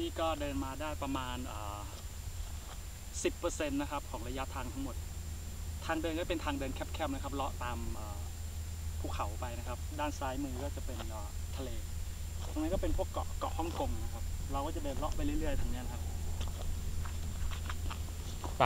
นี่ก็เดินมาได้ประมาณ 10%นะครับของระยะทางทั้งหมด ทางเดินก็เป็นทางเดินแคบๆนะครับเลาะตามภูเขาไปนะครับ ด้านซ้ายมือก็จะเป็นทะเล ตรงนี้นก็เป็นพวกเกาะเกาะฮ่องกงนะครับ เราก็จะเดินเลาะไปเรื่อยๆทางเนี้ยนะครับ ไป